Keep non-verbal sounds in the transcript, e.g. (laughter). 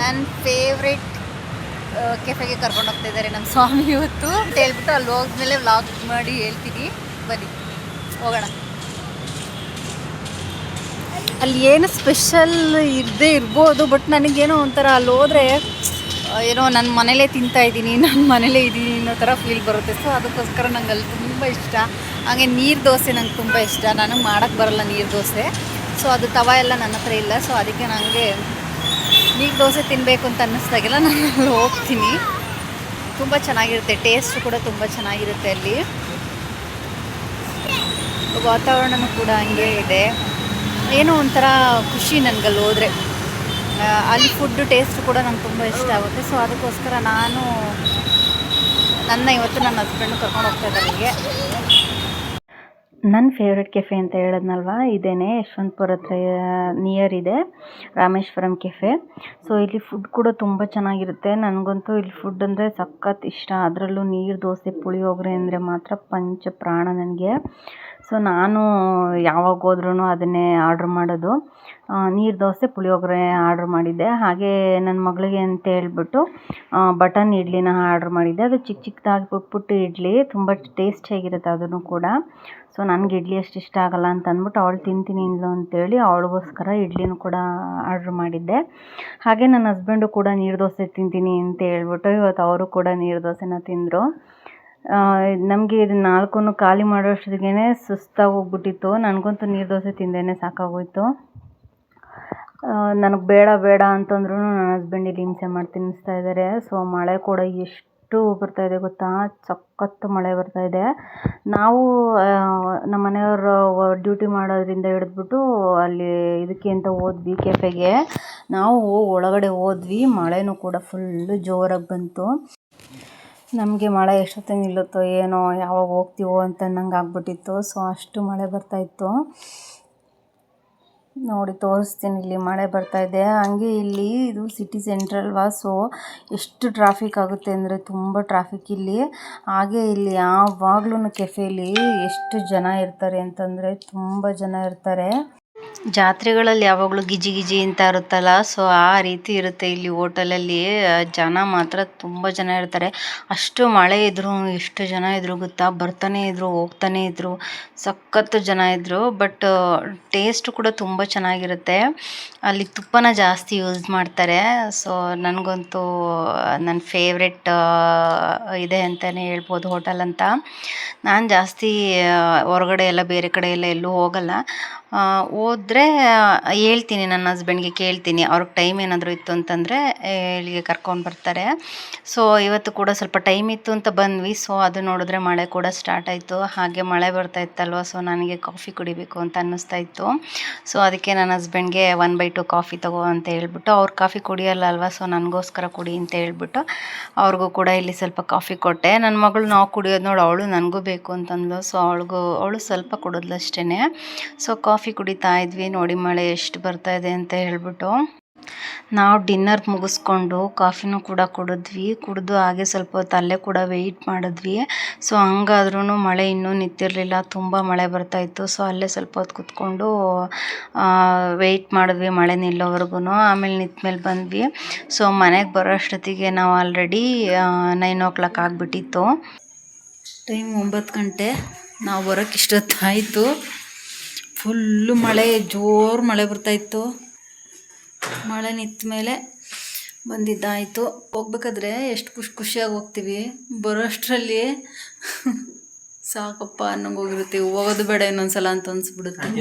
ನನ್ನ ಫೇವ್ರೆಟ್ ಕೆಫೆಗೆ ಕರ್ಕೊಂಡು ಹೋಗ್ತಾ ನಮ್ಮ ಸ್ವಾಮಿ ಇವತ್ತು. ಅಂತ ಹೇಳ್ಬಿಟ್ಟು ಅಲ್ಲಿ ಹೋದ್ಮೇಲೆ ವ್ಲಾಗ್ ಮಾಡಿ ಹೇಳ್ತೀನಿ. ಬನ್ನಿ, ಹೋಗೋಣ. ಅಲ್ಲಿ ಏನು ಸ್ಪೆಷಲ್ ಇರದೇ ಇರ್ಬೋದು ಬಟ್ ನನಗೇನೋ ಒಂಥರ ಅಲ್ಲಿ ಹೋದರೆ ಏನೋ ನನ್ನ ಮನೇಲೇ ತಿಂತಾ ಇದ್ದೀನಿ ನನ್ನ ಮನೇಲೇ ಇದ್ದೀನಿ ಅನ್ನೋ ಥರ ಫೀಲ್ ಬರುತ್ತೆ. ಸೊ ಅದಕ್ಕೋಸ್ಕರ ನಂಗೆ ಅಲ್ಲಿ ತುಂಬ ಇಷ್ಟ. ಹಾಗೆ ನೀರು ದೋಸೆ ನಂಗೆ ತುಂಬ ಇಷ್ಟ. ನನಗೆ ಮಾಡೋಕ್ಕೆ ಬರಲ್ಲ ನೀರು ದೋಸೆ. ಸೊ ಅದು ತವ ಎಲ್ಲ ನನ್ನ ಹತ್ರ ಇಲ್ಲ. ಸೊ ಅದಕ್ಕೆ ನನಗೆ ನೀರು ದೋಸೆ ತಿನ್ನಬೇಕು ಅಂತ ಅನ್ನಿಸ್ದಾಗೆಲ್ಲ ನಾನು ಅಲ್ಲಿ ಹೋಗ್ತೀನಿ. ತುಂಬ ಚೆನ್ನಾಗಿರುತ್ತೆ ಟೇಸ್ಟ್ ಕೂಡ ತುಂಬ ಚೆನ್ನಾಗಿರುತ್ತೆ ಅಲ್ಲಿ. ವಾತಾವರಣನೂ ಕೂಡ ಹಂಗೆ ಇದೆ. ಏನೋ ಒಂಥರ ಖುಷಿ ನನಗಲ್ಲಿ ಹೋದರೆ. ಅಲ್ಲಿ ಫುಡ್ ಟೇಸ್ಟ್ ಕೂಡ ನಂಗೆ ತುಂಬ ಇಷ್ಟ ಆಗುತ್ತೆ. ಸೊ ಅದಕ್ಕೋಸ್ಕರ ನಾನು ನನ್ನ ಇವತ್ತು ನನ್ನ ಹಸ್ಬೆಂಡ್ ಕರ್ಕೊಂಡು ಹೋಗ್ತಾ ಇದ್ದಾರೆ ಅಲ್ಲಿಗೆ. ನನ್ನ ಫೇವ್ರೆಟ್ ಕೆಫೆ ಅಂತ ಹೇಳಿದ್ನಲ್ವ? ಇದೇನೆ ಯಶವಂತಪುರ ಹತ್ರ ನಿಯರ್ ಇದೆ, ರಾಮೇಶ್ವರಂ ಕೆಫೆ ಸೊ ಇಲ್ಲಿ ಫುಡ್ ಕೂಡ ತುಂಬ ಚೆನ್ನಾಗಿರುತ್ತೆ. ನನಗಂತೂ ಇಲ್ಲಿ ಫುಡ್ ಅಂದರೆ ಸಖತ್ ಇಷ್ಟ. ಅದರಲ್ಲೂ ನೀರು, ದೋಸೆ, ಪುಳಿಯೋಗರೆ ಅಂದರೆ ಮಾತ್ರ ಪಂಚ ಪ್ರಾಣ ನನಗೆ. ಸೊ ನಾನು ಯಾವಾಗ ಹೋದ್ರೂ ಅದನ್ನೇ ಆರ್ಡ್ರ್ ಮಾಡೋದು. ನೀರು, ದೋಸೆ, ಪುಳಿಯೋಗರೆ ಆರ್ಡ್ರ್ ಮಾಡಿದ್ದೆ. ಹಾಗೆ ನನ್ನ ಮಗಳಿಗೆ ಅಂತ ಹೇಳ್ಬಿಟ್ಟು ಬಟನ್ ಇಡ್ಲಿನ ಆರ್ಡ್ರ್ ಮಾಡಿದ್ದೆ. ಅದು ಚಿಕ್ಕ ಚಿಕ್ಕದಾಗಿ ಪುಟ್ಟ ಪುಟ್ಟ ಇಡ್ಲಿ. ತುಂಬ ಟೇಸ್ಟಿಯಾಗಿರುತ್ತೆ ಅದನ್ನು ಕೂಡ. ಸೊ ನನಗೆ ಇಡ್ಲಿ ಅಷ್ಟು ಇಷ್ಟ ಆಗಲ್ಲ ಅಂತ ಅಂದ್ಬಿಟ್ಟು ಅವಳು ತಿಂತೀನಿ ಇಲ್ಲ ಅಂತೇಳಿ ಅವಳಿಗೋಸ್ಕರ ಇಡ್ಲಿನೂ ಕೂಡ ಆರ್ಡ್ರ್ ಮಾಡಿದ್ದೆ. ಹಾಗೆ ನನ್ನ ಹಸ್ಬೆಂಡು ಕೂಡ ನೀರು ದೋಸೆ ತಿಂತೀನಿ ಅಂತ ಹೇಳ್ಬಿಟ್ಟು ಇವತ್ತು ಅವರು ಕೂಡ ನೀರು ದೋಸೆನ ತಿಂದರು. ನಮಗೆ ಇದು ನಾಲ್ಕೂ ಖಾಲಿ ಮಾಡೋಷ್ಟೊತ್ತಿಗೆ ಸುಸ್ತಾಗಿ ಹೋಗ್ಬಿಟ್ಟಿತ್ತು ನನಗಂತೂ ನೀರು ದೋಸೆ ತಿಂದೇ ಸಾಕಾಗೋಯ್ತು. ನನಗೆ ಬೇಡ ಬೇಡ ಅಂತಂದ್ರೂ ನನ್ನ ಹಸ್ಬೆಂಡ್ ಇಲ್ಲಿ ಹಿಂಸೆ ಮಾಡಿ ತಿನ್ನಿಸ್ತಾ ಇದ್ದಾರೆ ಸೊ ಮಳೆ ಕೂಡ ಎಷ್ಟು ಬರ್ತಾ ಇದೆ ಗೊತ್ತಾ? ಸಖತ್ತು ಮಳೆ ಬರ್ತಾ ಇದೆ. ನಾವು ನಮ್ಮ ಮನೆಯವರು ಡ್ಯೂಟಿ ಮಾಡೋದ್ರಿಂದ ಹಿಡಿದ್ಬಿಟ್ಟು ಅಲ್ಲಿ ಇದಕ್ಕೆ ಅಂತ ಹೋದ್ವಿ, ಕೆಫೆಗೆ. ನಾವು ಒಳಗಡೆ ಹೋದ್ವಿ, ಮಳೆನೂ ಕೂಡ ಫುಲ್ಲು ಜೋರಾಗಿ ಬಂತು. ನಮಗೆ ಮಳೆ ಎಷ್ಟೊತ್ತಿಗೆ ನಿಲ್ಲುತ್ತೋ ಏನೋ, ಯಾವಾಗ ಹೋಗ್ತೀವೋ ಅಂತ ನಂಗೆ ಆಗ್ಬಿಟ್ಟಿತ್ತು ಸೊ, ಅಷ್ಟು ಮಳೆ ಬರ್ತಾಯಿತ್ತು ನೋಡಿ ತೋರಿಸ್ತೀನಿ, ಇಲ್ಲಿ ಮಳೆ ಬರ್ತಾ ಇದೆ. ಹಂಗೆ ಇಲ್ಲಿ ಇದು ಸಿಟಿ ಸೆಂಟ್ರಲ್ವಾ ಸೊ ಎಷ್ಟು ಟ್ರಾಫಿಕ್ ಆಗುತ್ತೆ ಅಂದರೆ ತುಂಬ ಟ್ರಾಫಿಕ್ ಇಲ್ಲಿ. ಹಾಗೆ ಇಲ್ಲಿ ಯಾವಾಗ್ಲೂ ಕೆಫೆಲಿ ಎಷ್ಟು ಜನ ಇರ್ತಾರೆ ಅಂತಂದರೆ ತುಂಬ ಜನ ಇರ್ತಾರೆ. ಜಾತ್ರೆಗಳಲ್ಲಿ ಯಾವಾಗಲೂ ಗಿಜಿ ಗಿಜಿ ಅಂತ ಇರುತ್ತಲ್ಲ ಸೊ ಆ ರೀತಿ ಇರುತ್ತೆ ಇಲ್ಲಿ ಹೋಟೆಲಲ್ಲಿ. ಜನ ಮಾತ್ರ ತುಂಬ ಜನ ಇರ್ತಾರೆ. ಅಷ್ಟು ಮಳೆ ಇದ್ರು, ಎಷ್ಟು ಜನ ಇದ್ರು ಗೊತ್ತಾ, ಬರ್ತಾನೆ ಇದ್ರು, ಹೋಗ್ತಾನೆ ಇದ್ರು, ಸಖತ್ತು ಜನ ಇದ್ದರು ಬಟ್ ಟೇಸ್ಟ್ ಕೂಡ ತುಂಬ ಚೆನ್ನಾಗಿರುತ್ತೆ. ಅಲ್ಲಿ ತುಪ್ಪನ ಜಾಸ್ತಿ ಯೂಸ್ ಮಾಡ್ತಾರೆ. ಸೊ ನನಗಂತೂ ನನ್ನ ಫೇವ್ರೆಟ್ ಇದೆ ಅಂತಲೇ ಹೇಳ್ಬೋದು ಹೋಟೆಲ್ ಅಂತ. ನಾನು ಜಾಸ್ತಿ ಹೊರಗಡೆ ಎಲ್ಲ, ಬೇರೆ ಕಡೆ ಎಲ್ಲ ಎಲ್ಲೂ ಹೋಗಲ್ಲ. ಹೋದ್ರೆ ಹೇಳ್ತೀನಿ ನನ್ನ ಹಸ್ಬೆಂಡ್ಗೆ ಕೇಳ್ತೀನಿ. ಅವ್ರಿಗೆ ಟೈಮ್ ಏನಾದರೂ ಇತ್ತು ಅಂತಂದರೆ ಇಲ್ಲಿಗೆ ಕರ್ಕೊಂಡು ಬರ್ತಾರೆ. ಸೊ ಇವತ್ತು ಕೂಡ ಸ್ವಲ್ಪ ಟೈಮ್ ಇತ್ತು ಅಂತ ಬಂದ್ವಿ. ಸೊ ಅದು ನೋಡಿದ್ರೆ ಮಳೆ ಕೂಡ ಸ್ಟಾರ್ಟ್ ಆಯಿತು. ಹಾಗೆ ಮಳೆ ಬರ್ತಾ ಇತ್ತಲ್ವ? ಸೊ ನನಗೆ ಕಾಫಿ ಕುಡಿಬೇಕು ಅಂತ ಅನ್ನಿಸ್ತಾ ಇತ್ತು. ಸೊ ಅದಕ್ಕೆ ನನ್ನ ಹಸ್ಬೆಂಡ್ಗೆ ಒನ್ ಬೈ ಟು ಕಾಫಿ ತಗೋ ಅಂತ ಹೇಳ್ಬಿಟ್ಟು, ಅವ್ರು ಕಾಫಿ ಕುಡಿಯಲ್ಲ ಅಲ್ವಾ? ಸೊ ನನಗೋಸ್ಕರ ಕುಡಿ ಅಂತ ಹೇಳ್ಬಿಟ್ಟು, ಅವ್ರಿಗೂ ಕೂಡ ಇಲ್ಲಿ ಸ್ವಲ್ಪ ಕಾಫಿ ಕೊಟ್ಟೆ. ನನ್ನ ಮಗಳು ನಾವು ಕುಡಿಯೋದು ನೋಡಿ, ಅವಳು ನನಗೂ ಬೇಕು ಅಂತಂದ್ಲು. ಸೊ ಅವಳಿಗೂ, ಅವಳು ಸ್ವಲ್ಪ ಕುಡಿದ್ಲು ಅಷ್ಟೇ ಸೊ ಕಾಫಿ ಕುಡಿತಾ ಇದ್ವಿ. ನೋಡಿ ಮಳೆ ಎಷ್ಟು ಬರ್ತಾ ಇದೆ ಅಂತ ಹೇಳ್ಬಿಟ್ಟು ನಾವು ಡಿನ್ನರ್ ಮುಗಿಸ್ಕೊಂಡು ಕಾಫಿನೂ ಕೂಡ ಕುಡಿದ್ವಿ. ಕುಡಿದು ಹಾಗೆ ಸ್ವಲ್ಪ ಹೊತ್ತು ಅಲ್ಲೇ ಕೂಡ ವೆಯ್ಟ್ ಮಾಡಿದ್ವಿ. ಸೊ ಹಂಗಾದ್ರೂ ಮಳೆ ಇನ್ನೂ ನಿಂತಿರಲಿಲ್ಲ. ತುಂಬ ಮಳೆ ಬರ್ತಾಯಿತ್ತು ಸೊ ಅಲ್ಲೇ ಸ್ವಲ್ಪ ಹೊತ್ತು ಕುತ್ಕೊಂಡು ವೆಯ್ಟ್ ಮಾಡಿದ್ವಿ ಮಳೆ ನಿಲ್ಲೋವರೆಗೂ ಆಮೇಲೆ ನಿಂತ ಮೇಲೆ ಬಂದ್ವಿ. ಸೊ ಮನೆಗೆ ಬರೋ ಅಷ್ಟೊತ್ತಿಗೆ ನಾವು ಆಲ್ರೆಡಿ ನೈನ್ ಓ ಕ್ಲಾಕ್ ಆಗಿಬಿಟ್ಟಿತ್ತು. ಟೈಮ್ ಒಂಬತ್ತು ಗಂಟೆ. ನಾವು ಬರೋಕ್ಕೆ ಇಷ್ಟೊತ್ತಾಯಿತು. ಫುಲ್ಲು ಮಳೆ, ಜೋರು ಮಳೆ ಬರ್ತಾಯಿತ್ತು ಮಳೆ ನಿಂತ ಮೇಲೆ ಬಂದಿದ್ದಾಯಿತು. ಹೋಗ್ಬೇಕಾದ್ರೆ ಎಷ್ಟು ಖುಷಿ ಖುಷಿಯಾಗಿ ಹೋಗ್ತೀವಿ. ಬರೋಷ್ಟರಲ್ಲಿ (laughs) ಸಾಕಪ್ಪ ಅನ್ನಂಗೆ ಹೋಗೋದು ಬೇಡ ಇನ್ನೊಂದು ಸಲ ಅಂತ ಅನ್ಸ್ಬಿಡುತ್ತೆ.